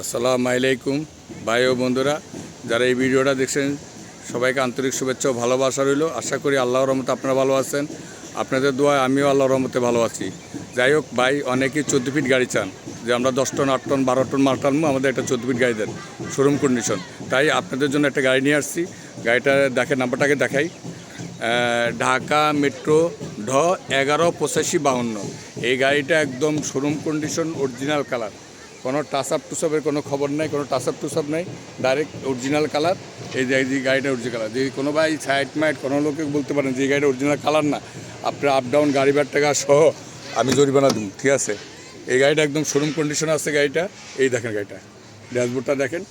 আসসালামু আলাইকুম, ভাই ও বন্ধুরা। যারা এই ভিডিওটা দেখছেন, সবাইকে আন্তরিক শুভেচ্ছা ও ভালোবাসা রইল। আশা করি আল্লাহর রহমতে আপনারা ভালো আছেন। আপনাদের দোয়া আমিও আল্লাহর রহমতে ভালো আছি। যাই হোক, ভাই, অনেকেই চোদ্দ ফিট গাড়ি চান। যে আমরা দশ টন, আট টন, বারো টন মাল টানবো, আমাদের একটা চোদ্দ ফিট গাড়ি দেন, শোরুম কন্ডিশন। তাই আপনাদের জন্য একটা গাড়ি নিয়ে আসছি। গাড়িটা দেখে নাম্বারটাকে দেখাই। ঢাকা মেট্রো ঢ এগারো পঁচাশি বাহান্ন এই গাড়িটা একদম শোরুম কন্ডিশন, অরিজিনাল কালার। কোনো টাচ আপ টুসআপের কোনো খবর নাই, কোনো টুসআপ নাই ডাইরেক্ট অরিজিনাল কালার এই যে এই গাড়িটা অরিজিনাল কালার যদি কোনো ভাই সাইড মাইট কোনো লোকে বলতে পারেন যে গাড়িটা অরিজিনাল কালার না আপনার আপ ডাউন গাড়ি বার টাকা সহ আমি জরিমানা দেবো, ঠিক আছে? এই গাড়িটা একদম শোরুম কন্ডিশন আছে গাড়িটা, এই দেখেন গাড়িটা। ড্যাশবোর্ডটা দেখেন।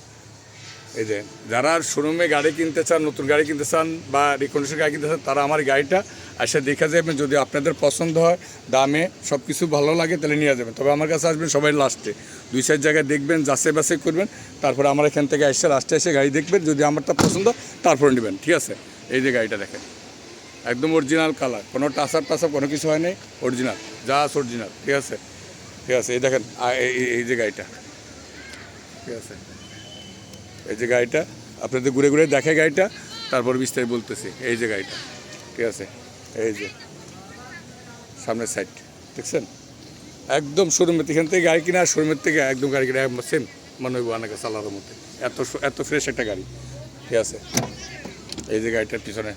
এই যে, যারা শোরুমে গাড়ি কিনতে চান, নতুন গাড়ি কিনতে চান বা রিকন্ডিশন গাড়ি কিনতে চান, তারা আমার গাড়িটা এসে দেখা যাবেন। যদি আপনাদের পছন্দ হয়, দামে সব কিছু ভালো লাগে, তাহলে নিয়ে যাবেন। তবে আমার কাছে আসবেন সবাই লাস্টে দুই চার জায়গায় দেখবেন, যাচাই বাছাই করবেন, তারপরে আমার এখান থেকে এসে লাস্টে এসে গাড়ি দেখবেন। যদি আমারটা পছন্দ, তারপরে নেবেন, ঠিক আছে? এই যে গাড়িটা দেখেন। একদম অরিজিনাল কালার কোনো টাসাপ টাসাপ কোনো কিছু হয় নাই অরিজিনাল জাস্ট অরিজিনাল ঠিক আছে? ঠিক আছে, এই দেখেন এই যে গাড়িটা। ঠিক আছে? এই যে গাড়িটা, আপনাদের ঘুরে ঘুরে দেখে গাড়িটা, তারপর বিস্তারিত বলতেছি, এই যে গাড়িটা, ঠিক আছে? এই যে, সামনের সাইড দেখছেন? একদম শোরুমের এখান থেকে গাড়ি কিনা শোরুমের থেকে একদম গাড়ি কিনা সেম মনে হইব অনেকে সালার মধ্যে। এত এত ফ্রেশ একটা গাড়ি, ঠিক আছে? এই যে গাড়িটার পিছনে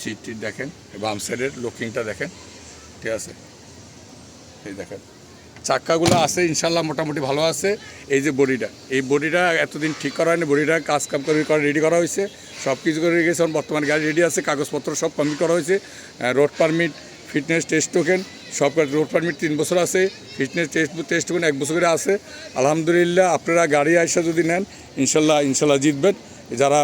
সিট টিট দেখেন, বাম সাইডের লুকিংটা দেখেন, ঠিক আছে? এই দেখেন। চাক্কাগুলো আছে, ইনশাল্লাহ মোটামুটি ভালো আছে। এই যে বডিটা, এই বডিটা এতদিন ঠিক করা হয়নি, বডিটা কাজ কাম করে করা রেডি করা হয়েছে। সব কিছু করে গেছে বর্তমানে গাড়ি রেডি আছে, কাগজপত্র সব কমপ্লিট করা হয়েছে। Road permit fitness test token সব রোড পারমিট তিন বছর আছে ফিটনেস টেস্ট টেস্ট টোকেন এক বছর করে আছে। আলহামদুলিল্লাহ, আপনারা গাড়ি আইসা যদি নেন, ইনশাল্লাহ ইনশাল্লাহ জিতবেন। যারা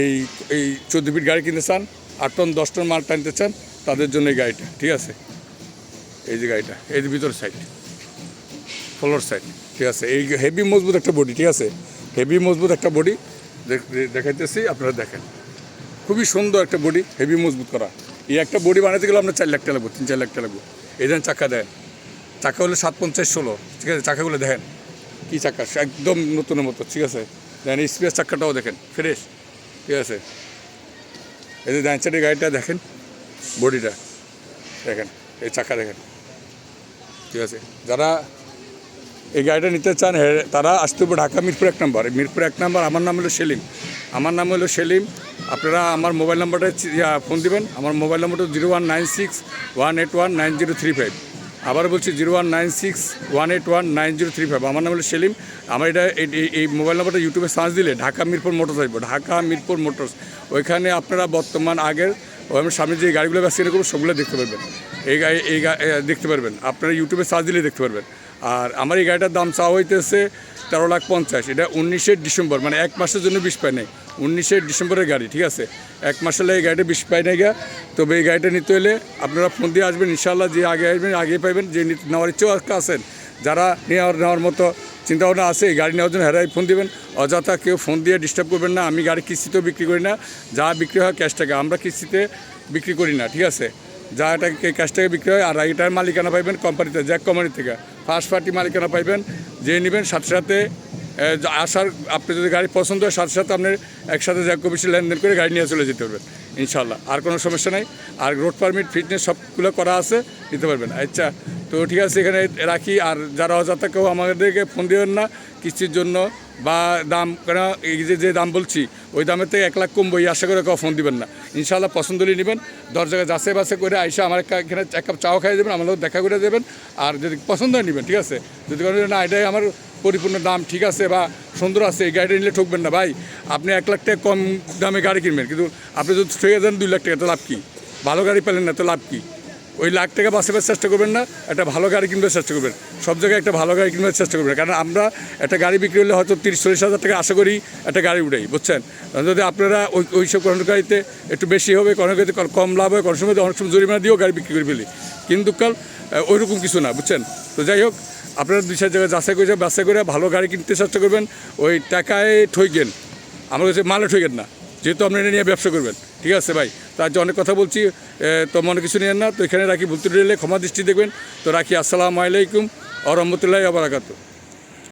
এই এই চোদ্দ ফিট গাড়ি কিনতে চান, আট টন, দশ টন মাল টানতে চান, তাদের জন্য এই গাড়িটা, ঠিক আছে? এই যে গাড়িটা এই যে ভিতর সাইড ফ্লোর সাইড ঠিক আছে? এই হেভি মজবুত একটা বডি ঠিক আছে? হেভি মজবুত একটা বডি দেখাইতেছি, আপনারা দেখেন। খুবই সুন্দর একটা বডি হেভি মজবুত করা। এই একটা বডি বানাতে গেলে আপনার চার লাখ টাকা লাগবে, তিন, চার লাখ টাকা লাগবে। এই দেন চাকা দেন। চাকা হলো সাত, পঞ্চাশ, ষোলো, ঠিক আছে? চাকাগুলো দেখেন। কী চাকা? একদম নতুনের মতো, ঠিক আছে? দেখেন স্পেস চাকাটাও দেখেন ফ্রেশ ঠিক আছে? এই যে সাইডের গাড়িটা দেখেন বডিটা দেখেন, এই চাকা দেখেন। ঠিক আছে? যারা এই গাড়িটা নিতে চান তারা আসতে হবে ঢাকা মিরপুর এক নম্বর। মিরপুর এক নম্বর, আমার নাম হলো সেলিম। আমার নাম হলো সেলিম। আপনারা আমার মোবাইল নাম্বারটা ফোন দিবেন। আমার মোবাইল নম্বরটা zero one nine six one eight one nine zero three five. আবার বলছি, zero one nine six one eight one nine zero three five. আমার নাম হলো সেলিম। আমার এটা, এই- মোবাইল নাম্বারটা ইউটিউবে সার্চ দিলে ঢাকা মিরপুর মোটরস আসবে। ঢাকা মিরপুর মোটরস। ওইখানে আপনারা বর্তমান আগের আমার সামনে যে গাড়িগুলো ব্যবসা করব সবগুলো দেখতে পারবেন। এই গাড়ি, এই দেখতে পারবেন। আপনারা ইউটিউবে সার্চ দিলে দেখতে পারবেন। আর আমার এই গাড়িটার দাম চাওয়া হইতেছে তেরো লাখ পঞ্চাশ। এটা উনিশে ডিসেম্বর মানে এক মাসের জন্য বিষ পায় নাই। উনিশে ডিসেম্বরের গাড়ি, ঠিক আছে? এক মাস হলে এই গাড়িটা বিষ পায় নাই গা। তবে এই গাড়িটা নিতে হলে আপনারা ফোন দিয়ে আসবেন ইনশাল্লাহ যে আগে আসবেন আগে পাইবেন, যে নেওয়ার ইচ্ছেও আছেন। যারা নেওয়ার নেওয়ার মতো চিন্তাভাবনা আছে গাড়ি নেওয়ার জন্য হেরাই ফোন দিবেন। অযথা কেউ ফোন দিয়ে ডিস্টার্ব করবেন না। আমি গাড়ি কিস্তিতেও বিক্রি করি না। যা বিক্রি হয় ক্যাশ টাকা। আমরা কিস্তিতে বিক্রি করি না, ঠিক আছে? যা এটা ক্যাশ টাকা বিক্রি হয়, আর এটার মালিকানা পাইবেন কোম্পানিতে জ্যাক কোম্পানি থেকে। ফার্স্ট পার্টি মালিকানা পাইবেন যে নেবেন, সাথে সাথে আসার, আপনি যদি গাড়ি পছন্দ হয়, সাথে সাথে আপনি একসাথে জ্যাক অফিসে লেনদেন করে গাড়ি নিয়ে চলে যেতে পারবেন ইনশাল্লাহ আর কোনো সমস্যা নাই। আর রোড পারমিট, ফিটনেস সবগুলো করা আছে নিতে পারবেন। আচ্ছা তো ঠিক আছে, এখানে রাখি। আর যারা অযথা কেউ আমাদেরকে ফোন দেবেন না, কিস্তির জন্য বা দাম কেন এই যে যে দাম বলছি, ওই দামের থেকে এক লাখ কমবো, এই আশা করে কেউ ফোন দিবেন না। ইনশাল্লাহ পছন্দ হলে নেবেন দশ জায়গায় যাচাই বাসে করে আইসা আমার এখানে এক কাপ চাও খাইয়ে দেবেন আমাদের দেখা করে দেবেন, আর যদি পছন্দ হয় নেবেন, ঠিক আছে? যদি না, এটাই আমার পরিপূর্ণ দাম, ঠিক আছে বা সুন্দর আছে, এই গাড়িটা নিলে ঠকবেন না, ভাই। আপনি এক লাখ টাকা কম দামে গাড়ি কিনবেন, কিন্তু আপনি যদি ঠকে দেন দুই লাখ টাকা, তো লাভ কী? ভালো গাড়ি পেলেন না, তো লাভ কী? ওই লাখ টাকা বাঁচাবার চেষ্টা করবেন না, একটা ভালো গাড়ি কিনবার চেষ্টা করবেন। সব জায়গায় একটা ভালো গাড়ি কিনবার চেষ্টা করবেন। কারণ আমরা একটা গাড়ি বিক্রি হলে হয়তো তিরিশ, চল্লিশ হাজার টাকা আশা করি একটা গাড়ি উঠাই বুঝছেন? যদি আপনারা ওই ওই সব গাড়িতে একটু বেশি হবে, কোনো গাড়িতে কম লাভ হয়, কোনো সময় অনেক সময় জরিমানা দিয়েও গাড়ি বিক্রি করে ফেলি। কিন্তু কাল ওইরকম কিছু না, বুঝছেন? তো যাই হোক, আপনারা দুই, চার জায়গায় যাচাই করে, বাছাই করে ভালো গাড়ি কিনতে চেষ্টা করবেন। ওই টাকায় ঠইকেন আমার কাছে মালে ঠইকেন না। যেহেতু আপনি এটা নিয়ে ব্যবসা করবেন, ঠিক আছে ভাই? তার জন্য অনেক কথা বলছি তো মনে কিছু নেন না, তো এখানে রাখি ভুলতে এলে ক্ষমা দৃষ্টি দেখবেন। তো রাখি, আসসালামু আলাইকুম আ আবার আবরাকাতু